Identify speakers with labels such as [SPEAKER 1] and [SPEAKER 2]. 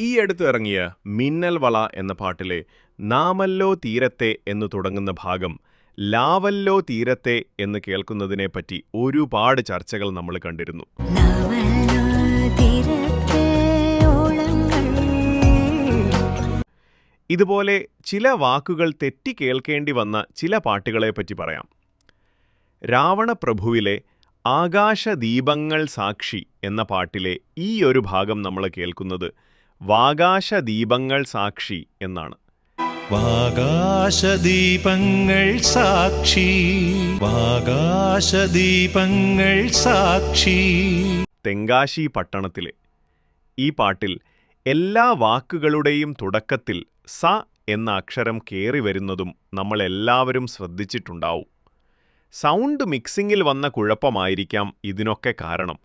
[SPEAKER 1] ഈ അടുത്ത് ഇറങ്ങിയ മിന്നൽ വള എന്ന പാട്ടിലെ നാമല്ലോ തീരത്തെ എന്ന് തുടങ്ങുന്ന ഭാഗം ലാവല്ലോ തീരത്തെ എന്ന് കേൾക്കുന്നതിനെപ്പറ്റി ഒരുപാട് ചർച്ചകൾ നമ്മൾ കണ്ടിരുന്നു. ഇതുപോലെ ചില വാക്കുകൾ തെറ്റി കേൾക്കേണ്ടി വന്ന ചില പാട്ടുകളെപ്പറ്റി പറയാം. രാവണപ്രഭുവിലെ ആകാശദീപങ്ങൾ സാക്ഷി എന്ന പാട്ടിലെ ഈ ഒരു ഭാഗം നമ്മൾ കേൾക്കുന്നത് വാകാശദീപങ്ങൾ സാക്ഷി എന്നാണ്.
[SPEAKER 2] വാകാശദീപങ്ങൾ സാക്ഷി. വാകാശദീപങ്ങൾ സാക്ഷി.
[SPEAKER 1] തെങ്കാശി പട്ടണത്തിലെ ഈ പാട്ടിൽ എല്ലാ വാക്കുകളുടെയും തുടക്കത്തിൽ സ എന്ന അക്ഷരം കേറി വരുന്നതും നമ്മളെല്ലാവരും ശ്രദ്ധിച്ചിട്ടുണ്ടാവും. സൗണ്ട് മിക്സിംഗിൽ വന്ന കുഴപ്പമായിരിക്കാം ഇതിനൊക്കെ കാരണം.